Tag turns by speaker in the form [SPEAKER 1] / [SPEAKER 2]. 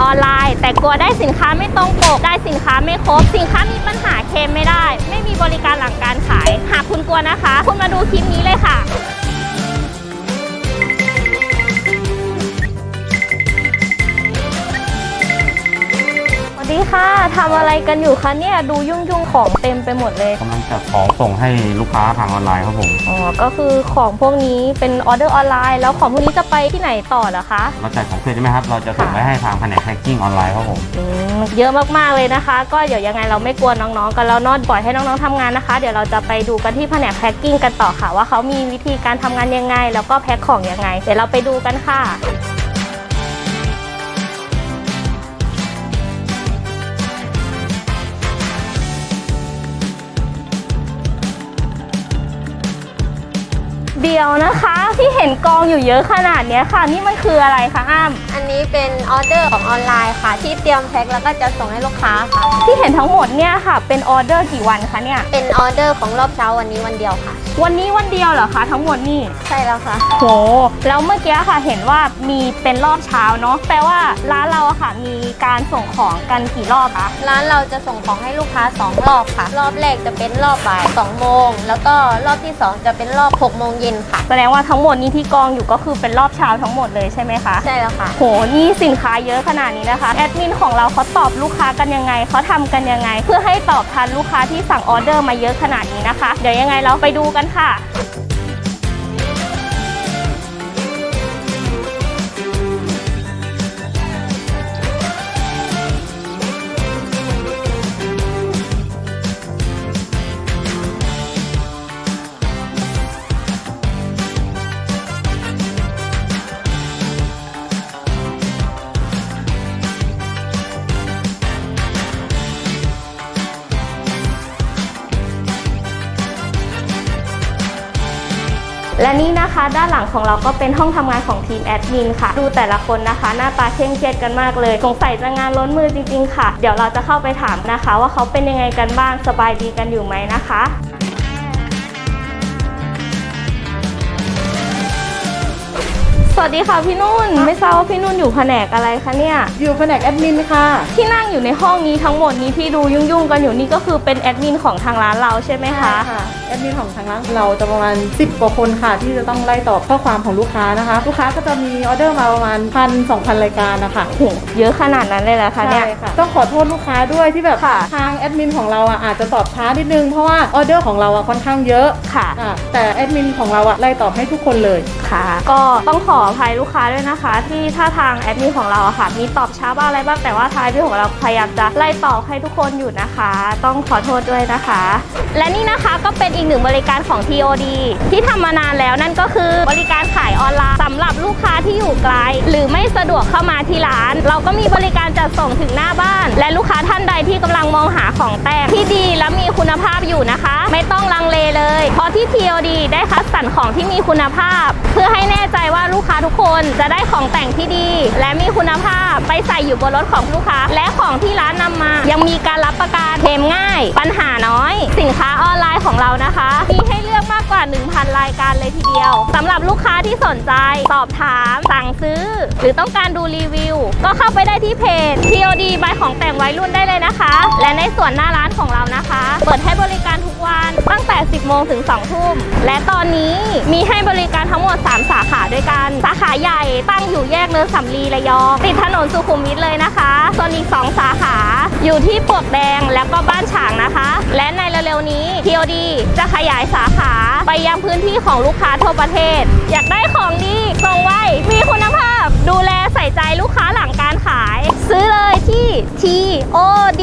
[SPEAKER 1] ออนไลน์ แต่กลัวได้สินค้าไม่ตรงปก ได้สินค้าไม่ครบ สินค้ามีปัญหาเคลมไม่ได้ ไม่มีบริการหลังการขาย หากคุณกลัวนะคะ คุณมาดูคลิปนี้เลยค่ะ ดีค่ะทำอะไรกันอยู่คะเนี่ยดูยุ่งยุ่งๆของเต็มไปหมดเลย
[SPEAKER 2] กำลังจัดของส่งให้ลูกค้าทางออนไลน์ครับผม
[SPEAKER 1] อ๋อก็คือของพวกนี้เป็นออเดอร์ออนไลน์ แล้วของพวกนี้จะไปที่ไหนต่อเหรอคะ
[SPEAKER 2] เราจัดของเสร็จใช่ไหมครับเราจะส่งไปให้ทางแผนกแพ็กกิ้งออนไลน์ครับผม
[SPEAKER 1] อืมเยอะมากๆเลยนะคะ ก็เดี๋ยวยังไงเราไม่กลัวน้องๆกันแล้วเนอดปล่อยให้น้องๆทำงานนะคะ เดี๋ยวเราจะไปดูกันที่แผนกแพ็กกิ้งกันต่อค่ะ ว่าเขามีวิธีการทำงานยังไง แล้วก็แพ็คของยังไง เดี๋ยวเราไปดูกันค่ะ เดียวนะคะ ที่เห็นกองอยู่เยอะขนาดเนี้ยค่ะ นี่มันคืออะไรคะอ้าม
[SPEAKER 3] อันนี้เป็นออเดอร์ของออนไลน์ค่ะ ที่เตรียมแพ็คแล้วก็จะส่งให้ลูกค้าค่ะ
[SPEAKER 1] ที่เห็นทั้งหมดเนี่ยค่ะ เป็นออเดอร์กี่วันคะเนี่ย
[SPEAKER 3] เป็นออเดอร์ของรอบเช้าวันนี้วันเดียวค่ะ
[SPEAKER 1] วันนี้วันเดียวเหรอคะทั้งหมดนี่
[SPEAKER 3] ใช่แล้วค่ะ
[SPEAKER 1] โห แล้วเมื่อกี้ค่ะเห็นว่ามีเป็นรอบเช้าเนาะ แปลว่าร้านเราอะค่ะมีการส่งของกันกี่รอบคะ
[SPEAKER 3] ร้านเราจะส่งของให้ลูกค้า 2 รอบค่ะ รอบแรกจะเป็นรอบบ่าย2โมง แล้วก็รอบที่ 2 จะเป็นรอบ6โมงเย็นค่ะ
[SPEAKER 1] แสดงว่าทั้งหมดนี้ที่กองอยู่ก็คือเป็นรอบเช้าทั้งหมดเลยใช่ไหมคะ
[SPEAKER 3] ใช่แล้วค่ะ
[SPEAKER 1] โหนี่สินค้าเยอะขนาดนี้นะคะแอดมินของเราเขาตอบลูกค้ากันยังไงเขาทำกันยังไง เพื่อให้ตอบทันลูกค้าที่สั่งออเดอร์มาเยอะขนาดนี้นะคะ เดี๋ยวยังไงเราไปดูกันค่ะ และนี่นะคะด้านหลังของเราก็เป็นห้องทำงานของทีมแอดมินค่ะ ดูแต่ละคนนะคะ หน้าตาเคร่งเครียดกันมากเลยสงสัยจะงานล้นมือจริง ๆ ค่ะ เดี๋ยวเราจะเข้าไปถามนะคะ ว่าเขาเป็นยังไงกันบ้างสบายดีกันอยู่ไหมนะคะ สวัสดีค่ะพี่นุ่น ไม่ทราบว่าพี่นุ่นอยู่แผนกอะไรคะเนี่ย
[SPEAKER 4] อยู่แผนกแอดมินค่ะ
[SPEAKER 1] ที่นั่งอยู่ในห้องนี้ทั้งหมดนี้ที่ดูยุ่งๆกันอยู่นี่ก็คือเป็นแอดมินของทางร้านเราใช่ไหมคะ
[SPEAKER 4] แอดมินของทางร้านเราจะประมาณ 10 กว่าคนค่ะ ที่จะต้องไล่ตอบข้อความของลูกค้านะคะ ลูกค้าก็จะมีออเดอร์มาประมาณพันสองพันรายการนะคะ
[SPEAKER 1] โหเยอะขนาดนั้นเลยเหรอคะเนี่ย
[SPEAKER 4] ใช่ค่ะต้องขอโทษลูกค้าด้วยที่แบบ
[SPEAKER 1] ค่ะ
[SPEAKER 4] ทางแอดมินของเราอะอาจจะตอบช้านิดนึงเพราะว่าออเดอร์ของเราอะค่อนข้างเยอะ
[SPEAKER 1] ค่ะ
[SPEAKER 4] อะแต่แอดมินของเราอะไล่ตอบให้ทุกคนเลย
[SPEAKER 1] ค่ะก็ต้องขออภัยลูกค้าด้วยนะคะ ที่ถ้าทางแอดมินของเราอะค่ะ มีตอบช้าบ้างอะไรบ้างแต่ว่าทางแอดมินของเราพยายามจะไล่ตอบให้ทุกคนอยู่นะคะ ต้องขอโทษด้วยนะคะ และนี่นะคะก็เป็นอีกหนึ่งบริการของ TOD ที่ทำมานานแล้วนั่นก็คือบริการขายออนไลน์สำหรับลูกค้าที่อยู่ไกล หรือไม่สะดวกเข้ามาที่ร้าน เราก็มีบริการจัดส่งถึงหน้าบ้าน และลูกค้าท่านใดที่กำลังมองหาของแต่งที่ดีและมีคุณภาพอยู่นะคะ ไม่ต้องลังเลเลย เพราะที่ TOD ได้คัดสรรของที่มีคุณภาพพื่อให้แน่ใจว่าลูกค้าทุกคนจะได้ของแต่งที่ดี และมีคุณภาพไปใส่อยู่บนรถของลูกค้า และของที่ร้านนำมา ยังมีการรับประกันเคลมง่าย ปัญหาน้อย สินค้าออนไลน์ของเรานะคะ มีให้เลือกมากกว่า 1,000 รายการเลยทีเดียวสำหรับลูกค้าที่สนใจ สอบถาม สั่งซื้อ หรือต้องการดูรีวิว ก็เข้าไปได้ที่เพจ TOD บของแต่งวัยรุ่นได้เลยนะคะ และในส่วนหน้าร้านของเรานะคะ เปิดให้บริการ 10 โมงถึง 2 ทุ่ม และตอนนี้มีให้บริการทั้งหมด 3 สาขาด้วยกัน สาขาใหญ่ตั้งอยู่แยกเนินสำลีระยอง ติดถนนสุขุมวิทเลยนะคะ ส่วนอีก 2 สาขาอยู่ที่ปวกแดงแล้วก็บ้านฉางนะคะ และในเร็วๆนี้ TOD จะขยายสาขาไปยังพื้นที่ของลูกค้าทั่วประเทศ อยากได้ของดีส่งไวมีคุณภาพดูแลใส่ใจลูกค้าหลังการขาย ซื้อเลยที่ TOD